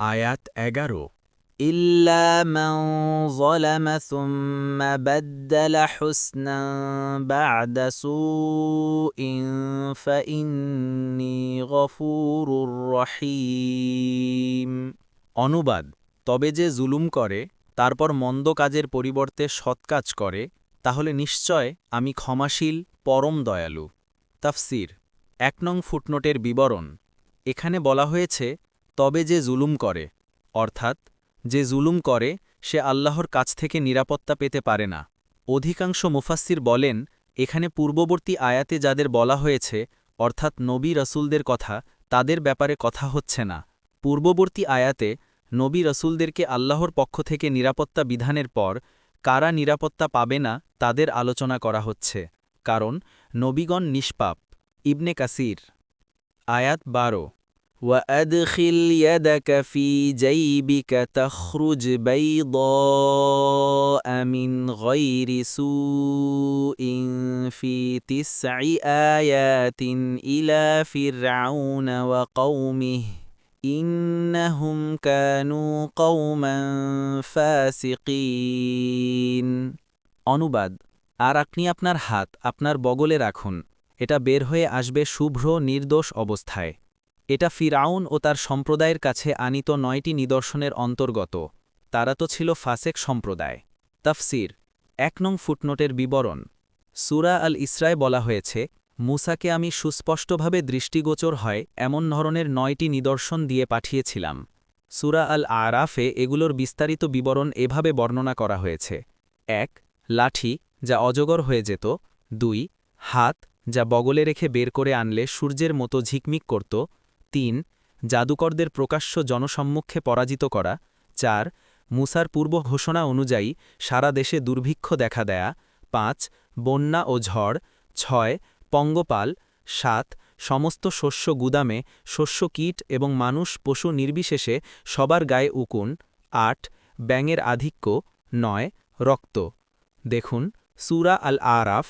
আয়াত এগারো إلا من ظلم ثم بدل حسنا بعد سوء فإني غفور رحيم অনুবাদ তবে যে জুলুম করে তারপর মন্দ কাজের পরিবর্তে সৎ কাজ করে তাহলে নিশ্চয় আমি ক্ষমাশীল পরম দয়ালু তাফসির এক নং ফুটনোটের বিবরণ এখানে বলা হয়েছে তবে যে জুলুম করে, অর্থাৎ যে জুলুম করে, সে আল্লাহর কাছ থেকে নিরাপত্তা পেতে পারে না। অধিকাংশ মুফাসির বলেন, এখানে পূর্ববর্তী আয়াতে যাদের বলা হয়েছে, অর্থাৎ নবী রসুলদের কথা, তাদের ব্যাপারে কথা হচ্ছে না। পূর্ববর্তী আয়াতে, নবী রসুলদেরকে আল্লাহর পক্ষ থেকে নিরাপত্তা বিধানের পর, কারা নিরাপত্তা পাবে না, তাদের আলোচনা করা হচ্ছে। কারণ, নবীগণ নিষ্পাপ। ইবনে কাসির। আয়াত বারো। وأدخل يدك في جيبك تخرج بيضاء من غير سوء في تسع آيات إلى فرعون وقومه إنهم كانوا قوما فاسقين অনুবাদ আর আপনি আপনার হাত আপনার বগলে রাখুন এটা বের হয়ে আসবে শুভ্র নির্দোষ অবস্থায় এটা ফিরাউন ও তার সম্প্রদায়ের কাছে আনিত নয়টি নিদর্শনের অন্তর্গত। তারা তো ছিল ফাসেক সম্প্রদায়। তাফসির, এক নং ফুটনোটের বিবরণ। সুরা আল ইসরায় বলা হয়েছে, মুসাকে আমি সুস্পষ্টভাবে দৃষ্টিগোচর হয় এমন ধরনের নয়টি নিদর্শন দিয়ে পাঠিয়েছিলাম। সুরা আল আরাফে এগুলোর বিস্তারিত বিবরণ এভাবে বর্ণনা করা হয়েছে। এক, লাঠি, যা অজগর হয়ে যেত। দুই, হাত, যা বগলে রেখে বের করে আনলে সূর্যের মতো ঝিকমিক করত। তিন, জাদুকরদের প্রকাশ্য জনসম্মুখে পরাজিত করা। চার, মুসার পূর্ব ঘোষণা অনুযায়ী সারা দেশে দুর্ভিক্ষ দেখা দেয়া। পাঁচ, বন্যা ও ঝড়। ছয়, পঙ্গপাল। সাত, সমস্ত শস্য গুদামে শস্য কীট এবং মানুষ, পশু নির্বিশেষে সবার গায়ে উকুন। আট, ব্যাঙের আধিক্য। নয়, রক্ত। দেখুন, সুরা আল আরাফ